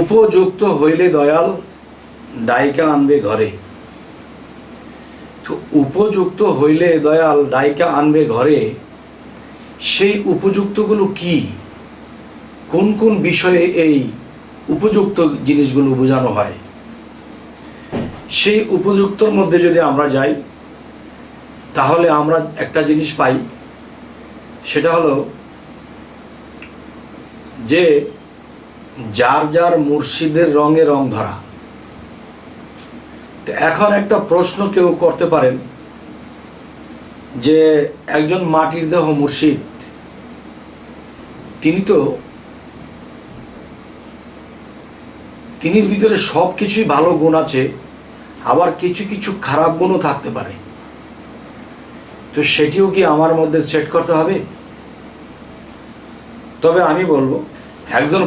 উপযুক্ত হইলে দয়াল ডাইকা আনবে ঘরে। তো উপযুক্ত হইলে দয়াল ডাইকা আনবে ঘরে, সেই উপযুক্তগুলো কি? কোন কোন বিষয়ে এই উপযুক্ত জিনিসগুলো বোঝানো হয়? সেই উপযুক্তর মধ্যে যদি আমরা যাই, তাহলে আমরা একটা জিনিস পাই, সেটা হলো যে যার যার মুর্শিদের রঙে রং ধরা। এখন একটা প্রশ্ন কেউ করতে পারেন যে একজন মাটির দেহ মুর্শিদ, তিনি তো তিনির ভিতরে সব কিছুই ভালো গুণ আছে, আবার কিছু কিছু খারাপ গুণও থাকতে পারে। তো সেটিও কি আমার মধ্যে সেট করতে হবে? তবে আমি বলব, একজন